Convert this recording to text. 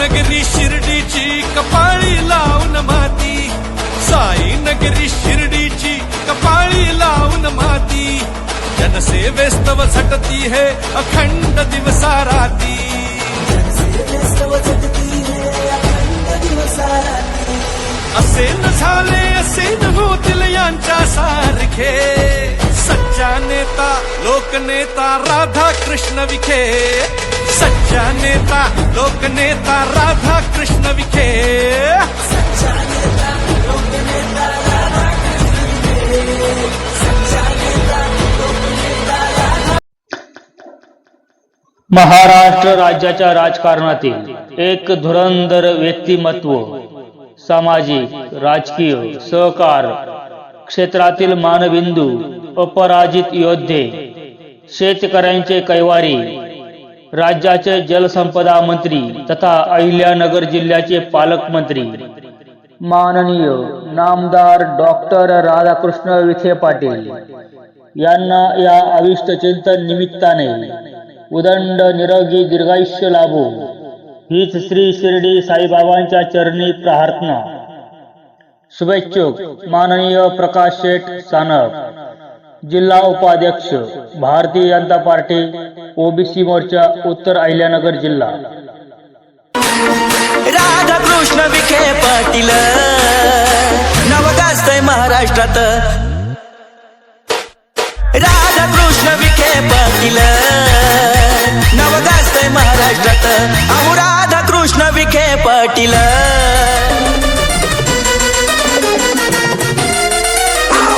नगरी शिर्डीची कपाळी लावून माती. साई नगरी शिर्डीची कपाळी लावून माती. जनसेवेस्तव झटती है अखंड दिवसा राती असे न झाले असे न होतील यांच्या सारखे. सच्चा नेता लोकनेता राधा कृष्ण विखे. सच्चा नेता लोकनेता राधा कृष्ण विखे. महाराष्ट्र राज्याच्या राजकारणातील एक धुरंधर व्यक्तिमत्व सामाजिक राजकीय सहकार क्षेत्रातील मानबिंदू अपराजित योद्धे शेतकऱ्यांचे कैवारी राज्याचे जलसंपदा मंत्री तथा अहिल्यानगर जिल्ह्याचे पालकमंत्री. माननीय नामदार डॉक्टर राधाकृष्ण विखे पाटील यांना या अविष्ट चिंतन निमित्ताने उदंड निरोगी दीर्घायुष्य लाभो. हीच श्री शिर्डी साईबाबांच्या चरणी प्रार्थना. शुभेच्छुक माननीय प्रकाश शेठ सानप. जिल्हा उपाध्यक्ष भारतीय जनता पार्टी ओबीसी मोर्चा उत्तर अहिल्यानगर जिल्हा. राधाकृष्ण विखे पाटील नाव महाराष्ट्रात. राधाकृष्ण विखे पाटील नाव महाराष्ट्रात. अहो राधाकृष्ण विखे पाटील.